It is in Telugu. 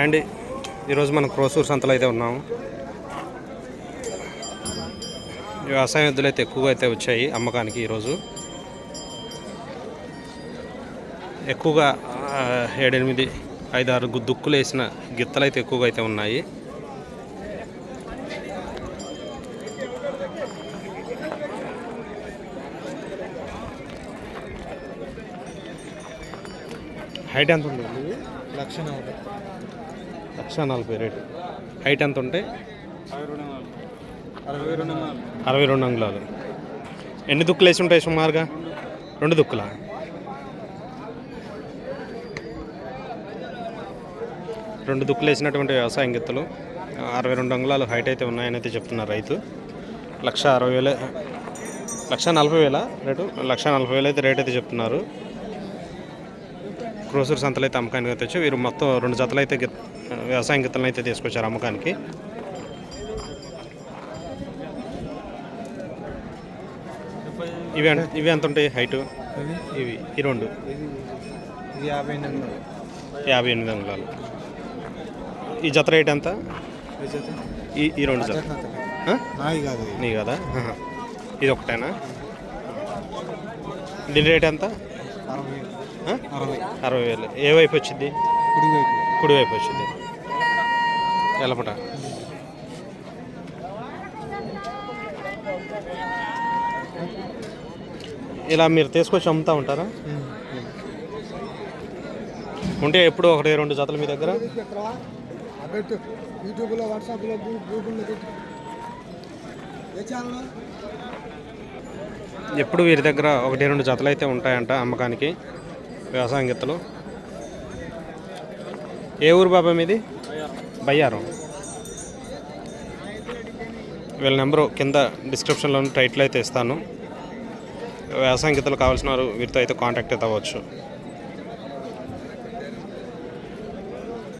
అండ్ ఈరోజు మనం క్రోసూర్ సంతలో అయితే ఉన్నాము వ్యవసాయ ఎద్దులు అయితే ఎక్కువగా అయితే వచ్చాయి అమ్మకానికి ఈరోజు. ఎక్కువగా ఏడెనిమిది ఐదారు దుక్కులు వేసిన గిత్తలు అయితే ఎక్కువగా అయితే ఉన్నాయి. హైట్ ఎంత ఉంది? లక్ష నలభై. లక్ష నలభై రేటు. హైట్ ఎంత ఉంటే? అరవై రెండు అరవై రెండు అంగుళాలు. ఎన్ని దుక్కులు వేసి ఉంటాయి సుమారుగా? రెండు దుక్కులా? రెండు దుక్కులు వేసినటువంటి వ్యవసాయం గిత్తలు అరవై రెండు అంగుళాలు హైట్ అయితే ఉన్నాయని అయితే చెప్తున్నారు రైతు. లక్ష అరవై వేల లక్ష నలభై వేల రేటు లక్ష నలభై వేలు అయితే రేట్ అయితే చెప్తున్నారు. క్రోసూరు సంతలు అయితే అమ్మకానికి అయితే వీరు మొత్తం రెండు జతలు అయితే వ్యవసాయం గిత్తలను అయితే తీసుకొచ్చారు అమ్మకానికి. ఇవి ఇవి ఎంత ఉంటాయి? హైటు? ఇవి. ఈ రెండు. యాభై ఎనిమిది యాభై ఎనిమిది అంగుళాలు. ఈ జత రేట్ ఎంత? ఈ ఈ రెండు జత. నీ కదా? ఇది ఒకటేనా? దీని రేట్ ఎంత? అరవై. వేలు. ఏ వైపు వచ్చింది? కుడివైపు వచ్చింది. ఎలపట ఇలా మీరు తీసుకొచ్చి అమ్ముతా ఉంటారా? ఉంటే ఎప్పుడు ఒకటి రెండు జతలు మీ దగ్గర? యూట్యూబ్లో వాట్సాప్లో గూగుల్లో ఎప్పుడు వీరి దగ్గర ఒకటి రెండు జతలు అయితే ఉంటాయంట అమ్మకానికి? వ్యవసాయం ఏ ఊరు బాబా మీది? బయ్యారం. వీళ్ళ నెంబరు కింద డిస్క్రిప్షన్లో టైటిల్ అయితే ఇస్తాను. వ్యవసాయం కావాల్సిన వారు వీరితో అయితే కాంటాక్ట్ అయితే అవ్వచ్చు.